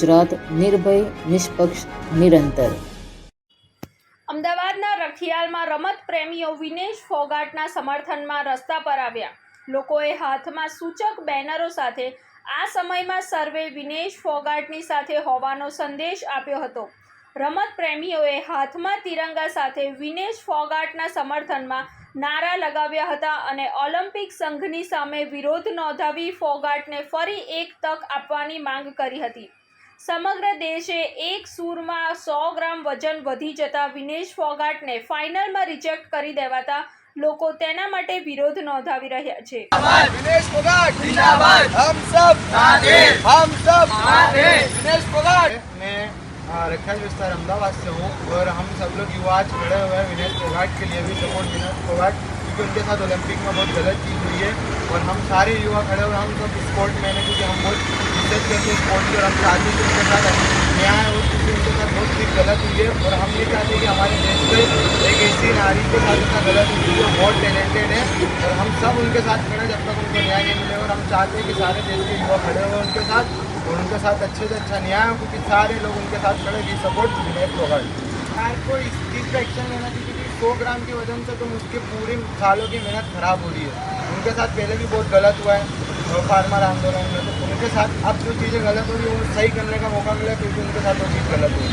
ગુજરાત, નિર્ભય, નિષ્પક્ષ, નિરંતર. અમદાવાદના રખિયાલમાં રમત પ્રેમીઓ વિનેશ ફોગાટના સમર્થનમાં રસ્તા પર આવ્યા. લોકોએ હાથમાં સૂચક બેનરો સાથે આ સમયમાં સર્વે વિનેશ ફોગાટની સાથે હોવાનો સંદેશ આપ્યો હતો. રમત પ્રેમીઓએ હાથમાં તિરંગા સાથે વિનેશ ફોગાટના સમર્થનમાં નારા લગાવ્યા હતા અને ઓલિમ્પિક સંઘની સામે વિરોધ નોંધાવી ફોગાટને ફરી એક તક આપવાની માંગ કરી હતી. સમગ્ર દેશે એક સૂરમાં સો ગ્રામ વજન વધી જતા વિનેશ ફોગાટને ફાઇનલમાં રિજેક્ટ કરી દેવાતા લોકો તેના માટે વિરોધ નોંધાવી રહ્યા છે दिनेश फोगाट जिंदाबाद हम सब हम सब दिनेश फोगाट मैं अ, रखियाल विस्तार अहमदाबाद से हूँ और हम सब लोग युवा आज खड़े हुए हैं विनेश फोगाट के लिए भी सपोर्ट विनेश फोगाट क्योंकि उनके साथ ओलंपिक में बहुत गलत चीज़ हुई है और हम सारे युवा खड़े हुए हैं हम सब स्पोर्ट में हैं क्योंकि हम बहुत इज़्ज़त करते हैं स्पोर्ट की और हम चाहते हैं कि उनके साथ न्याय हो, क्योंकि उनके साथ बहुत चीज़ गलत हुई है। और हम ये चाहते हैं कि हमारे देश में एक ऐसी नारी के साथ ऐसा गलत हुई है जो बहुत टैलेंटेड है। और हम सब उनके साथ खड़े जब तक उनको न्याय नहीं मिले। और हम चाहते हैं कि सारे देश के युवा खड़े हुए उनके साथ और उनके साथ अच्छे से अच्छा न्याय हो, क्योंकि सारे लोग उनके साथ खड़े हैं। सपोर्ट विनेश फोगाट सरकार को इस चीज़ का एक्शन लेना चाहिए, क्योंकि सौ ग्राम की वज़न से तो उसके पूरी सालों की मेहनत खराब हो रही है। उनके साथ पहले भी बहुत गलत हुआ है। और फार्मर आंदोलन में तो उनके साथ अब जो चीज़ें गलत हो रही है, वो सही करने का मौका मिला क्योंकि उनके साथ वो चीज़ गलत हुई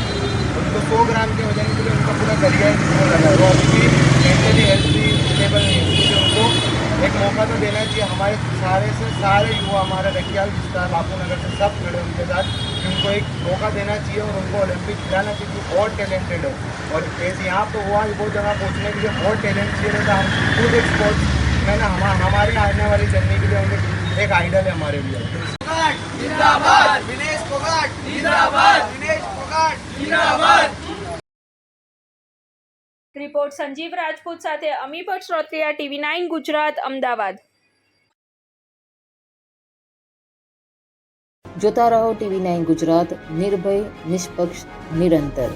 उनको सौ ग्राम के वज़न के लिए उनका पूरा करियर वो लगा वो अभी भी मेंटली हेल्थली स्टेबल नहीं इसलिए उनको एक मौका तो देना चाहिए। हमारे सारे से सारे युवा, हमारे रखियाल विस्तार बापू नगर से सब खड़े उनके साथ कि उनको एक मौका देना चाहिए और उनको ओलंपिक खिलाना चाहिए क्योंकि बहुत टैलेंटेड है। और यहाँ पे हुआ बहुत जगह पहुँचने के लिए बहुत टैलेंट चाहिए रहता हम खुद एक स्पोर्ट्स मैंने हमारे आने वाली जर्नी के लिए उनके एक आइडल है हमारे लिए जिंदाबाद विनेश फोगाट जिंदाबाद विनेश फोगाट जिंदाबाद રિપોર્ટ સંજીવ રાજપૂત સાથે અમી ભટ્ટ શ્રોત્રિયા ટીવી નાઇન ગુજરાત અમદાવાદ જોતા રહો ટીવી નાઇન ગુજરાત નિર્ભય નિષ્પક્ષ નિરંતર